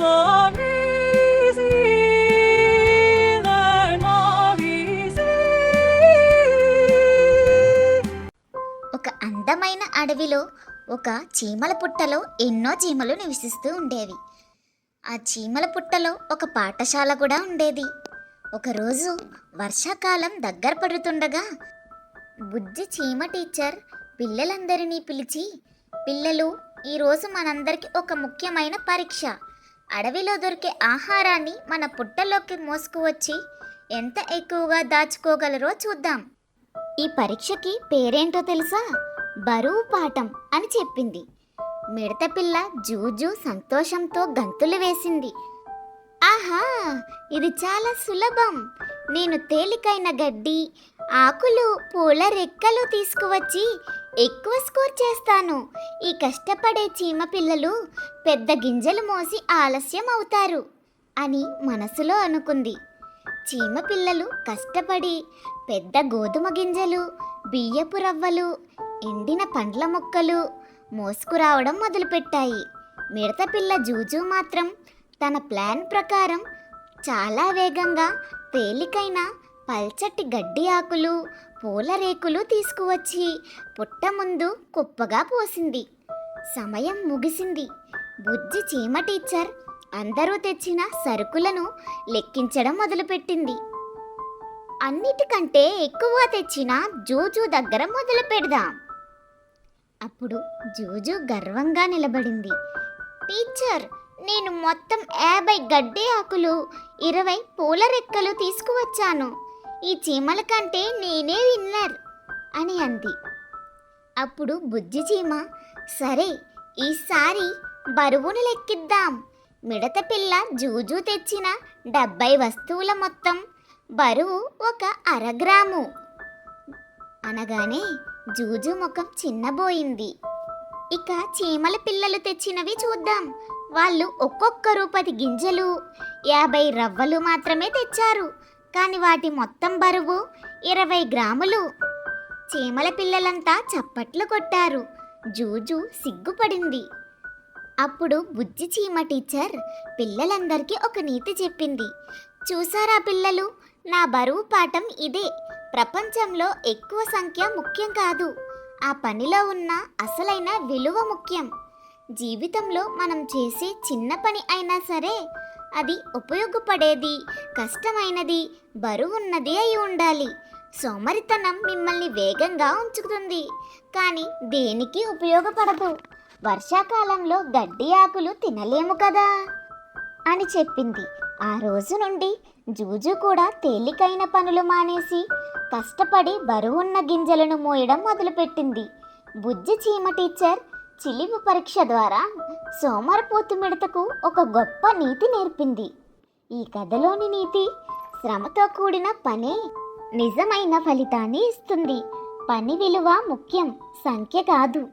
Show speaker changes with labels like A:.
A: ఒక అందమైన అడవిలో ఒక చీమల పుట్టలో ఎన్నో చీమలు నివసిస్తూ ఉండేవి. ఆ చీమల పుట్టలో ఒక పాఠశాల కూడా ఉండేది. ఒకరోజు వర్షాకాలం దగ్గర పడుతుండగా బుజ్జి చీమ టీచర్ పిల్లలందరినీ పిలిచి పిల్లలు ఈరోజు మనందరికీ ఒక ముఖ్యమైన పరీక్ష. అడవిలో దొరికే ఆహారాన్ని మన పుట్టలోకి మోసుకువచ్చి ఎంత ఎక్కువగా దాచుకోగలరో చూద్దాం. ఈ పరీక్షకి పేరేంటో తెలుసా? బరువు పాఠం అని చెప్పింది. మిడతపిల్ల జూజు సంతోషంతో గంతులు వేసింది. ఆహా! ఇది చాలా సులభం. నేను తేలికైన గడ్డి ఆకులు పూల రెక్కలు తీసుకువచ్చి ఎక్కువ స్కోర్ చేస్తాను. ఈ కష్టపడే చీమ పిల్లలు పెద్ద గింజలు మోసి ఆలస్యం అవుతారు అని మనసులో అనుకుంది. చీమ పిల్లలు కష్టపడి పెద్ద గోధుమ గింజలు బియ్యపు రవ్వలు ఎండిన పండ్ల మొక్కలు మోసుకురావడం మొదలుపెట్టాయి. మిడత పిల్ల జూజు మాత్రం తన ప్లాన్ ప్రకారం చాలా వేగంగా తేలికైన పల్చటి గడ్డి ఆకులు పూల రేకులు తీసుకువచ్చి పుట్ట ముందు కుప్పగా పోసింది. సమయం ముగిసింది. బుజ్జి చీమ టీచర్ అందరూ తెచ్చిన సరుకులను లెక్కించడం మొదలుపెట్టింది. అన్నిటికంటే ఎక్కువ తెచ్చిన జూజు దగ్గర మొదలు పెడదాం. అప్పుడు జూజు గర్వంగా నిలబడింది. టీచర్ నేను మొత్తం యాభై గడ్డి ఆకులు ఇరవై పూల రెక్కలు తీసుకువచ్చాను. ఈ చీమల కంటే నేనే విన్నర్ అని అంది. అప్పుడు బుజ్జి చీమ సరే ఈసారి బరువును లెక్కిద్దాం. మిడత పిల్ల జూజు తెచ్చిన డెబ్బై వస్తువుల మొత్తం బరువు ఒక అరగ్రాము అనగానే జూజు ముఖం చిన్నబోయింది. ఇక చీమల పిల్లలు తెచ్చినవి చూద్దాం. వాళ్ళు ఒక్కొక్క రూపతి గింజలు యాభై రవ్వలు మాత్రమే తెచ్చారు. కానీ వాటి మొత్తం బరువు ఇరవై గ్రాములు. చీమల పిల్లలంతా చప్పట్లు కొట్టారు. జూజు సిగ్గుపడింది. అప్పుడు బుజ్జి చీమ టీచర్ పిల్లలందరికీ ఒక నీతి చెప్పింది. చూసారా పిల్లలు నా బరువు పాఠం ఇదే. ప్రపంచంలో ఎక్కువ సంఖ్య ముఖ్యం కాదు. ఆ పనిలో ఉన్న అసలైన విలువ ముఖ్యం. జీవితంలో మనం చేసే చిన్న పని అయినా సరే అది ఉపయోగపడేది కష్టమైనది బరువున్నది అయి ఉండాలి. సోమరితనం మిమ్మల్ని వేగంగా ఉంచుతుంది కానీ దేనికి ఉపయోగపడదు? వర్షాకాలంలో గడ్డి ఆకులు తినలేము కదా? అని చెప్పింది. ఆ రోజు నుండి జూజు కూడా తేలికైన పనులు మానేసి కష్టపడి బరువున్న గింజలను మోయడం మొదలుపెట్టింది. బుజ్జి చీమ టీచర్ చిలిపి పరీక్ష ద్వారా సోమరపోతు మిడతకు ఒక గొప్ప నీతి నేర్పింది. ఈ కథలోని నీతి శ్రమతో కూడిన పనే నిజమైన ఫలితాన్ని ఇస్తుంది. పని విలువ ముఖ్యం సంఖ్య కాదు.